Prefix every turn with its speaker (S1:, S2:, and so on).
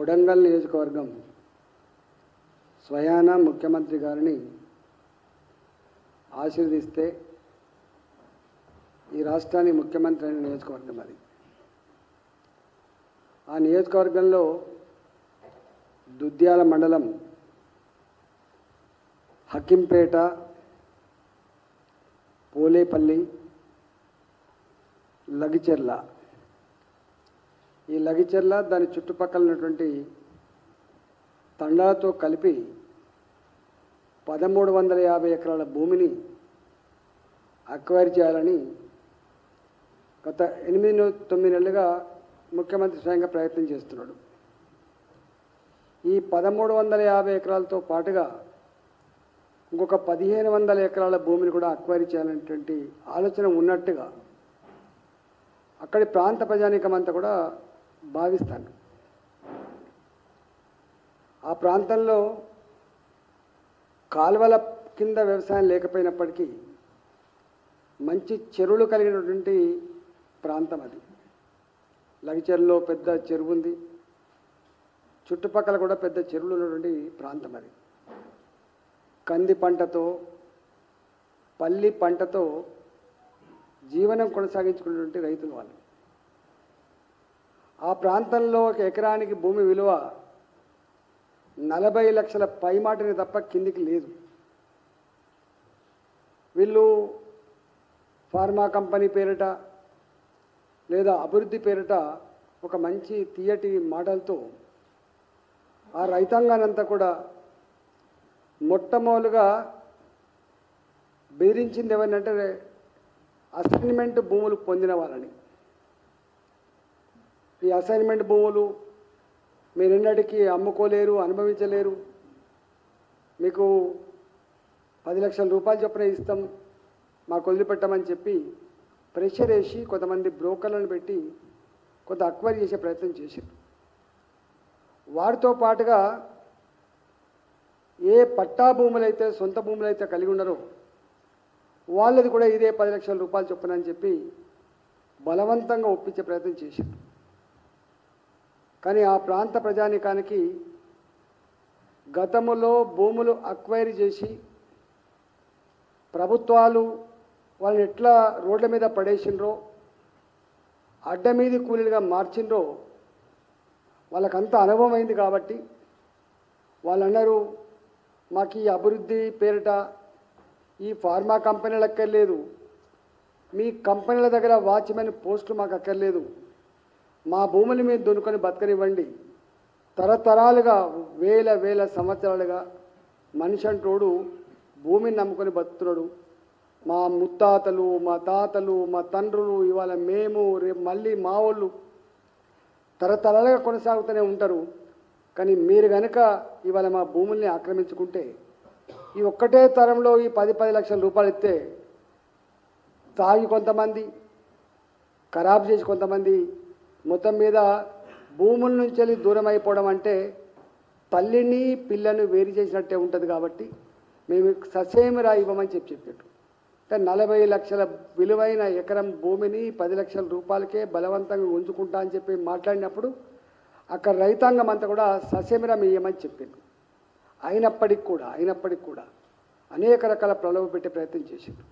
S1: కొడంగల్ నియోజకవర్గం స్వయాన ముఖ్యమంత్రి గారిని ఆశీర్వదిస్తే ఈ రాష్ట్రానికి ముఖ్యమంత్రి అయిన నియోజకవర్గం అది. ఆ నియోజకవర్గంలో దుద్యాల మండలం హకింపేట పోలేపల్లి లగిచెర్ల ఈ లగిచెర్ల దాని చుట్టుపక్కల ఉన్నటువంటి తండాలతో కలిపి పదమూడు వందల యాభై ఎకరాల భూమిని అక్వైర్ చేయాలని గత ఎనిమిది తొమ్మిది నెలలుగా ముఖ్యమంత్రి స్వయంగా ప్రయత్నం చేస్తున్నాడు. ఈ పదమూడు వందల యాభై ఎకరాలతో పాటుగా ఇంకొక పదిహేను వందల ఎకరాల భూమిని కూడా అక్వైర్ చేయాలనేటువంటి ఆలోచన ఉన్నట్టుగా అక్కడి ప్రాంత ప్రజానీకం అంతా కూడా భావిస్తాను. ఆ ప్రాంతంలో కాలువల కింద వ్యవసాయం లేకపోయినప్పటికీ మంచి చెరువులు కలిగినటువంటి ప్రాంతం అది. లగిచెరులో పెద్ద చెరువు ఉంది. చుట్టుపక్కల కూడా పెద్ద చెరువులు ఉన్నటువంటి ప్రాంతం అది. కంది పంటతో పల్లి పంటతో జీవనం కొనసాగించుకున్నటువంటి రైతులు వాళ్ళు. ఆ ప్రాంతంలో ఒక ఎకరానికి భూమి విలువ నలభై లక్షల పైమాటని తప్ప కిందికి లేదు. వీళ్ళు ఫార్మా కంపెనీ పేరిట లేదా అభివృద్ధి పేరిట ఒక మంచి తీయటి మాటలతో ఆ రైతాంగానంతా కూడా మొట్టమొదలుగా బెదిరించింది ఎవరినంటే అసైన్మెంట్ భూములు పొందిన వాళ్ళని. ఈ అసైన్మెంట్ భూములు మీరు అమ్ముకోలేరు అనుభవించలేరు. మీకు పది లక్షల రూపాయలు చొప్పున ఇస్తాం మాకు వదిలిపెట్టమని చెప్పి ప్రెషర్ వేసి కొంతమంది బ్రోకర్లను పెట్టి కొంత అక్వైర్ చేసే ప్రయత్నం చేశారు. వారితో పాటుగా ఏ పట్టా భూములైతే సొంత భూములైతే కలిగి ఉన్నారో వాళ్ళది కూడా ఇదే పది లక్షల రూపాయలు చొప్పున అని చెప్పి బలవంతంగా ఒప్పించే ప్రయత్నం చేశారు. కానీ ఆ ప్రాంత ప్రజానికానికి గతములో భూములు అక్వైరీ చేసి ప్రభుత్వాలు వాళ్ళని ఎట్లా రోడ్ల మీద పడేసిండ్రో అడ్డ మీద కూలీలుగా మార్చిండ్రో వాళ్ళకంత అనుభవం అయింది కాబట్టి వాళ్ళన్నారు మాకు ఈ అభివృద్ధి పేరిట ఈ ఫార్మా కంపెనీలు అక్కర్లేదు మీ కంపెనీల దగ్గర వాచ్మెన్ పోస్టులు మాకు అక్కర్లేదు మా భూములు మీద దొనుకొని బతకనివ్వండి. తరతరాలుగా వేల వేల సంవత్సరాలుగా మనిషి అంటోడు భూమిని నమ్ముకొని బతుకుతున్నాడు. మా ముత్తాతలు మా తాతలు మా తండ్రులు ఇవాళ మేము రేపు మళ్ళీ మా వాళ్ళు తరతరాలుగా కొనసాగుతూనే ఉంటారు. కానీ మీరు కనుక ఇవాళ మా భూముల్ని ఆక్రమించుకుంటే ఈ ఒక్కటే తరంలో ఈ పది పది లక్షల రూపాయలు ఇస్తే తాగి కొంతమంది ఖరాబ్ చేసి కొంతమంది మొత్తం మీద భూముల నుంచి వెళ్ళి దూరం అయిపోవడం అంటే తల్లిని పిల్లను వేరు చేసినట్టే ఉంటుంది కాబట్టి మేము ససేమిరా ఇవ్వమని చెప్పి చెప్పాడు అంటే నలభై లక్షల విలువైన ఎకరం భూమిని పది లక్షల రూపాయలకే బలవంతంగా ఉంచుకుంటా అని చెప్పి మాట్లాడినప్పుడు అక్కడ రైతాంగం అంతా కూడా ససేమిరా ఇయ్యమని చెప్పింది అయినప్పటికి కూడా అయినప్పటికి కూడా అనేక రకాల ప్రలోభ పెట్టే ప్రయత్నం చేసింది